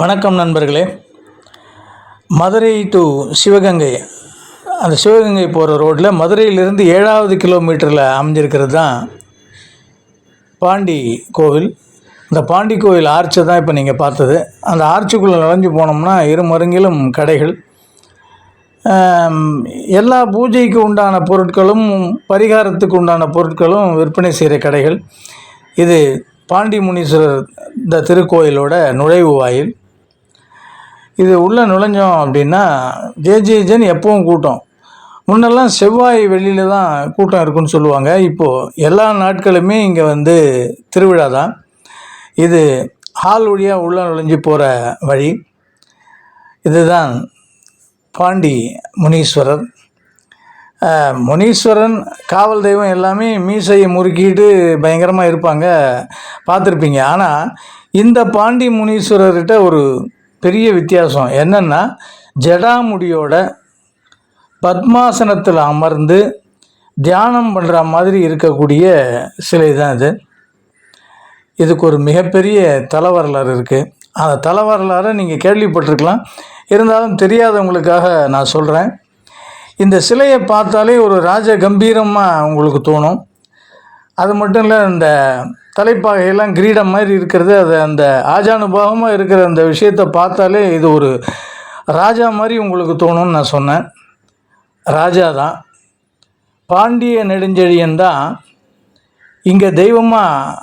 வணக்கம் நண்பர்களே. மதுரை டு சிவகங்கை. அந்த சிவகங்கை போகிற ரோட்டில் மதுரையிலிருந்து ஏழாவது கிலோமீட்டரில் அமைஞ்சிருக்கிறது தான் பாண்டி கோவில். இந்த பாண்டி கோவில் ஆர்ச்சை தான் இப்போ நீங்கள் பார்த்தது. அந்த ஆர்ச்சுக்குள்ளே நுழைஞ்சு போனோம்னா இரு மருங்கிலும் கடைகள். எல்லா பூஜைக்கு உண்டான பொருட்களும் பரிகாரத்துக்கு உண்டான பொருட்களும் விற்பனை செய்கிற கடைகள். இது பாண்டி முனீஸ்வரர் இந்த திருக்கோயிலோட நுழைவு வாயில். இது உள்ளே நுழைஞ்சோம் அப்படின்னா ஜேஜேஜன் எப்பவும் கூட்டம். முன்னெல்லாம் செவ்வாய் வெளியில் தான் கூட்டம் இருக்குன்னு சொல்லுவாங்க. இப்போது எல்லா நாட்களுமே இங்கே வந்து திருவிழா தான். இது ஹால் வழியாக உள்ளே நுழைஞ்சு போகிற வழி. இதுதான் பாண்டி முனீஸ்வரர். முனீஸ்வரன் காவல் தெய்வம் எல்லாமே மீசையை முறுக்கிட்டு பயங்கரமாக இருப்பாங்க. பார்த்துருப்பீங்க. ஆனால் இந்த பாண்டி முனீஸ்வரர்கிட்ட ஒரு பெரிய வித்தியாசம். என்னென்னா ஜடாமுடியோட பத்மாசனத்தில் அமர்ந்து தியானம் பண்ணுற மாதிரி இருக்கக்கூடிய சிலை தான் இது. இதுக்கு ஒரு மிகப்பெரிய தல வரலாறு இருக்குது அந்த தல வரலாறை நீங்கள் கேள்விப்பட்டிருக்கலாம். இருந்தாலும் தெரியாதவங்களுக்காக நான் சொல்கிறேன் இந்த சிலையை பார்த்தாலே ஒரு ராஜ கம்பீரமாக உங்களுக்கு தோணும். அது மட்டும் இல்லை இந்த தலைப்பாகையெல்லாம் கிரீடம் மாதிரி இருக்கிறது அது அந்த ஆஜானுபாவமாக இருக்கிற அந்த விஷயத்தை பார்த்தாலே இது ஒரு ராஜா மாதிரி உங்களுக்கு தோணும்னு நான் சொன்னேன். ராஜா தான். பாண்டிய நெடுஞ்செழியன் தான் இங்கே தெய்வமாக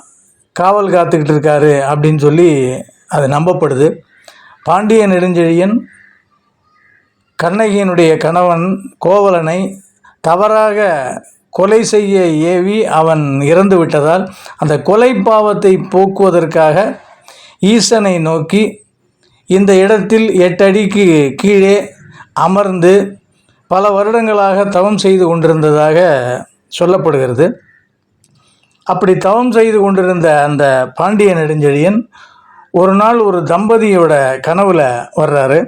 காவல் காத்துக்கிட்டு இருக்காரு அப்படின்னு சொல்லி அது நம்பப்படுது. பாண்டிய நெடுஞ்செழியன் கண்ணகியினுடைய கணவன் கோவலனை தவறாக கொலை செய்ய ஏவி அவன் இறந்து விட்டதால் அந்த கொலை பாவத்தை போக்குவதற்காக ஈசனை நோக்கி இந்த இடத்தில் எட்டடிக்கு கீழே அமர்ந்து பல வருடங்களாக தவம் செய்து கொண்டிருந்ததாக சொல்லப்படுகிறது. அப்படி தவம் செய்து கொண்டிருந்த அந்த பாண்டிய நெடுஞ்செழியன் ஒரு நாள் ஒரு தம்பதியோட கனவில் வர்றாரு.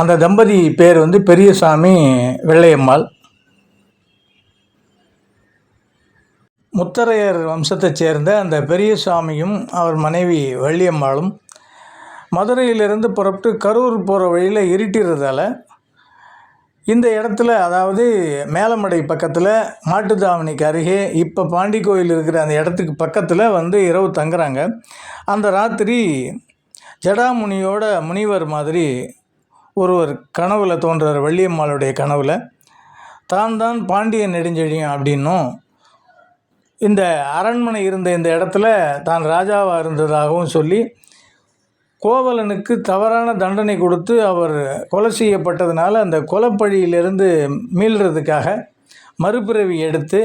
அந்த தம்பதி பேர் வந்து பெரியசாமி வெள்ளையம்மாள். முத்தரையர் வம்சத்தைச் சேர்ந்த அந்த பெரிய சாமியும் அவர் மனைவி வள்ளியம்மாளும் மதுரையிலிருந்து புறப்பட்டு கரூர் போகிற வழியில் இருட்டிறதால இந்த இடத்துல அதாவது மேலமடை பக்கத்தில் மாட்டுத்தாவணிக்கு அருகே இப்போ பாண்டி கோயில் இருக்கிற அந்த இடத்துக்கு பக்கத்தில் வந்து இரவு தங்குறாங்க. அந்த ராத்திரி ஜடாமுனியோட முனிவர் மாதிரி ஒருவர் கனவில் தோன்றார் வள்ளியம்மாளுடைய கனவில். தான் தான் பாண்டிய நெடுஞ்செழியன் அப்படின்னும் இந்த அரண்மனை இருந்த இந்த இடத்துல தான் ராஜாவாக இருந்ததாகவும் சொல்லி கோவலனுக்கு தவறான தண்டனை கொடுத்து அவர் கொலை செய்யப்பட்டதுனால அந்த கொலப்பழியிலிருந்து மீள்றதுக்காக மறுபிறவி எடுத்து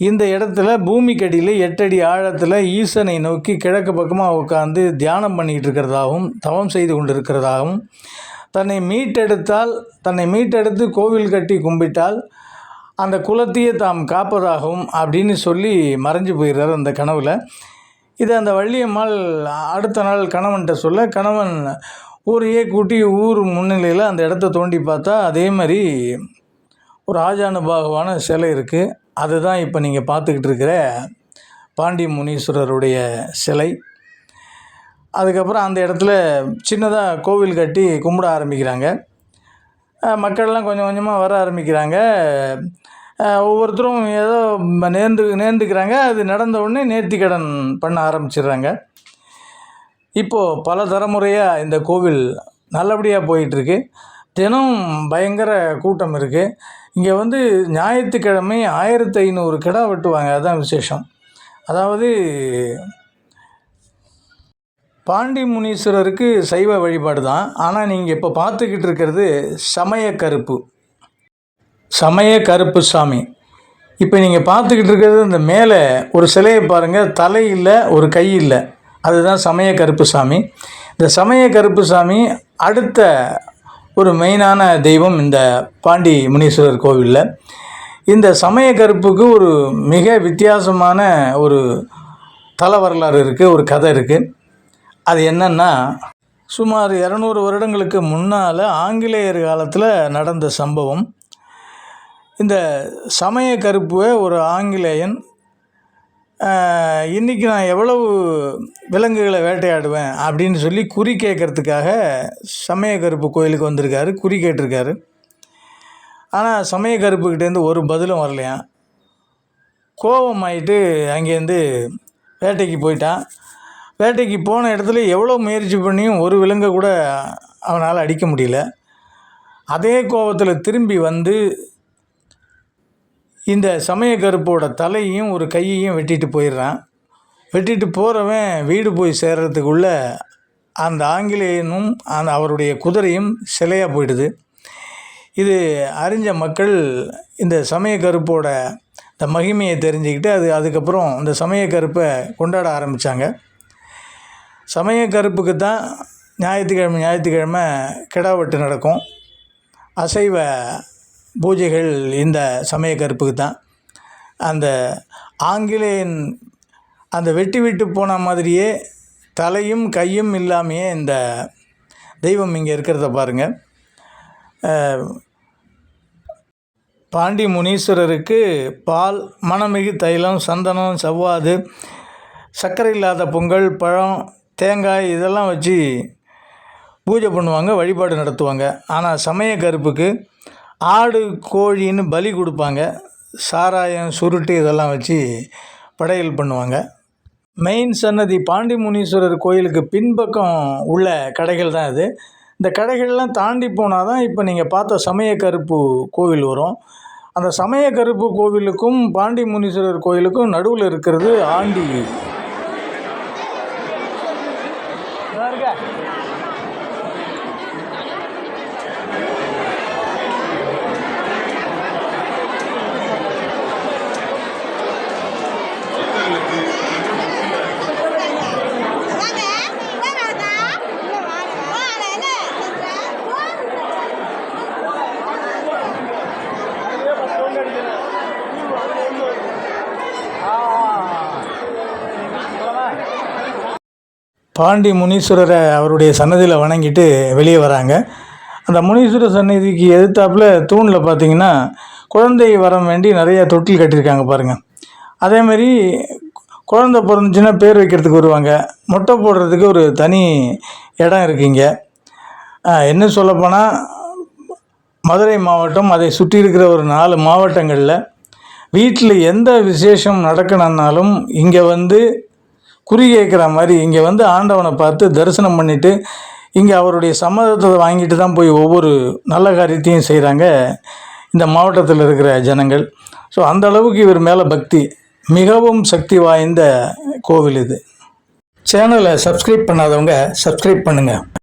இந்த இடத்துல பூமிக்கடியில் எட்டடி ஆழத்தில் ஈசனை நோக்கி கிழக்கு பக்கமாக உட்காந்து தியானம் பண்ணிக்கிட்டு இருக்கிறதாகவும் தவம் செய்து கொண்டிருக்கிறதாகவும் தன்னை மீட்டெடுத்தால் தன்னை மீட்டெடுத்து கோவில் கட்டி கும்பிட்டால் அந்த குலத்தையே தாம் காப்பதாகவும் அப்படின்னு சொல்லி மறைஞ்சு போயிடுறார் அந்த கனவில். இது அந்த வள்ளியம்மாள் அடுத்த நாள் கணவன்கிட்ட சொல்ல கணவன் ஊரையே கூட்டி ஊர் முன்னிலையில் அந்த இடத்த தோண்டி பார்த்தா அதே மாதிரி ஒரு ஆஜானுபாகவான சிலை இருக்குது அதுதான் இப்போ நீங்கள் பார்த்துக்கிட்டு இருக்கிற பாண்டி முனீஸ்வரருடைய சிலை. அதுக்கப்புறம் அந்த இடத்துல சின்னதாக கோவில் கட்டி கும்பிட ஆரம்பிக்கிறாங்க. மக்கள்லாம் கொஞ்சம் கொஞ்சமாக வர ஆரம்பிக்கிறாங்க. ஒவ்வொருத்தரும் ஏதோ நேர்ந்து நேர்ந்துக்கிறாங்க. அது நடந்த உடனே நேர்த்திக்கடன் பண்ண ஆரம்பிச்சிடுறாங்க. இப்போது பல தலைமுறையாக இந்த கோவில் நல்லபடியாக போயிட்டுருக்கு. தினம் பயங்கர கூட்டம் இருக்குது இங்கே வந்து ஞாயிற்றுக்கிழமை ஆயிரத்தி ஐநூறு கிடா வெட்டுவாங்க. அதுதான் விசேஷம். அதாவது பாண்டி முனீஸ்வரருக்கு சைவ வழிபாடு தான். ஆனால் நீங்கள் இப்போ பார்த்துக்கிட்டு இருக்கிறது சமய கருப்பு. சமய கருப்பு சாமி. இப்போ நீங்கள் பார்த்துக்கிட்டு இருக்கிறது இந்த மேலே ஒரு சிலையை பாருங்கள் தலை இல்லை ஒரு கை இல்லை. அதுதான் சமய கருப்பு சாமி. இந்த சமய கருப்பு சாமி அடுத்த ஒரு மெயினான தெய்வம் இந்த பாண்டி முனீஸ்வரர் கோவிலில். இந்த சமய கருப்புக்கு ஒரு மிக வித்தியாசமான ஒரு தல வரலாறு இருக்குது ஒரு கதை இருக்குது அது என்னன்னா சுமார் இரநூறு வருடங்களுக்கு முன்னால் ஆங்கிலேயர் காலத்தில் நடந்த சம்பவம். இந்த சமய கருப்புவை ஒரு ஆங்கிலேயன் இன்றைக்கி நான் எவ்வளவு விலங்குகளை வேட்டையாடுவேன் அப்படின்னு சொல்லி குறி கேட்கறதுக்காக சமய கருப்பு கோயிலுக்கு வந்திருக்காரு குறி கேட்டிருக்காரு. ஆனால் சமய கருப்புக்கிட்டேருந்து ஒரு பதிலும் வரலையாம். கோபம் ஆகிட்டு அங்கேருந்து வேட்டைக்கு போயிட்டான். வேட்டைக்கு போன இடத்துல எவ்வளோ முயற்சி பண்ணியும் ஒரு விலங்கை கூட அவனால் அடிக்க முடியல. அதே கோபத்தில் திரும்பி வந்து இந்த சமய கருப்போட தலையையும் ஒரு கையையும் வெட்டிட்டு போயிடுறான். வெட்டிட்டு போகிறவன் வீடு போய் சேர்கிறதுக்குள்ளே அந்த ஆங்கிலேயனும் அந்த அவருடைய குதிரையும் சிலையாக போயிடுது. இது அறிஞ்ச மக்கள் இந்த சமய கருப்போட இந்த மகிமையை தெரிஞ்சுக்கிட்டு அது அதுக்கப்புறம் இந்த சமய கருப்பை கொண்டாட ஆரம்பித்தாங்க சமய கருப்புக்கு தான் ஞாயிற்றுக்கிழமை ஞாயிற்றுக்கிழமை கிடா வெட்டு நடக்கும். அசைவ பூஜைகள் இந்த சமய கருப்புக்கு தான். அந்த ஆங்கிலேயன் அந்த வெட்டி விட்டு போன மாதிரியே தலையும் கையும் இல்லாமையே இந்த தெய்வம் இங்கே இருக்கிறத பாருங்கள் பாண்டி முனீஸ்வரருக்கு பால் மணமிகு தைலம் சந்தனம் செவ்வாது சர்க்கரை இல்லாத பொங்கல் பழம் தேங்காய் இதெல்லாம் வச்சு பூஜை பண்ணுவாங்க வழிபாடு நடத்துவாங்க. ஆனால் சமய கருப்புக்கு ஆடு கோழின்னு பலி கொடுப்பாங்க. சாராயம் சுருட்டு இதெல்லாம் வச்சு படையல் பண்ணுவாங்க. மெயின் சன்னதி பாண்டி முனீஸ்வரர் கோயிலுக்கு பின்பக்கம் உள்ள கடைகள் தான் இது. இந்த கடைகள்லாம் தாண்டி போனால் தான் இப்போ நீங்கள் பார்த்த சமய கருப்பு கோவில் வரும். அந்த சமய கருப்பு கோவிலுக்கும் பாண்டி முனீஸ்வரர் கோயிலுக்கும் நடுவில் இருக்கிறது ஆண்டி வாங்க இங்க வாடா இங்க வாடா வாடா என்ன பாண்டி முனீஸ்வரரை அவருடைய சன்னதியில் வணங்கிட்டு வெளியே வராங்க. அந்த முனீஸ்வரர் சன்னதிக்கு எதிர்த்தாப்புல தூணில் பார்த்தீங்கன்னா குழந்தை வரம் வேண்டி நிறைய தொட்டில் கட்டியிருக்காங்க பாருங்கள் அதேமாரி குழந்த பிறந்துச்சுன்னா பேர் வைக்கிறதுக்கு வருவாங்க. மொட்டை போடுறதுக்கு ஒரு தனி இடம் இருக்குங்க என்ன சொல்லப்போனால் மதுரை மாவட்டம் அதை சுற்றி இருக்கிற ஒரு நாலு மாவட்டங்களில் வீட்டில் எந்த விசேஷம் நடக்கணுன்னாலும் இங்கே வந்து குறி கேட்குற மாதிரி இங்கே வந்து ஆண்டவனை பார்த்து தரிசனம் பண்ணிவிட்டு இங்கே அவருடைய சம்மதத்தை வாங்கிட்டு தான் போய் ஒவ்வொரு நல்ல காரியத்தையும் செய்கிறாங்க இந்த மாவட்டத்தில் இருக்கிற ஜனங்கள். ஸோ அந்த அளவுக்கு இவர் மேலே பக்தி மிகவும் சக்தி வாய்ந்த கோவில் இது. சேனலை சப்ஸ்கிரைப் பண்ணாதவங்க சப்ஸ்கிரைப் பண்ணுங்கள்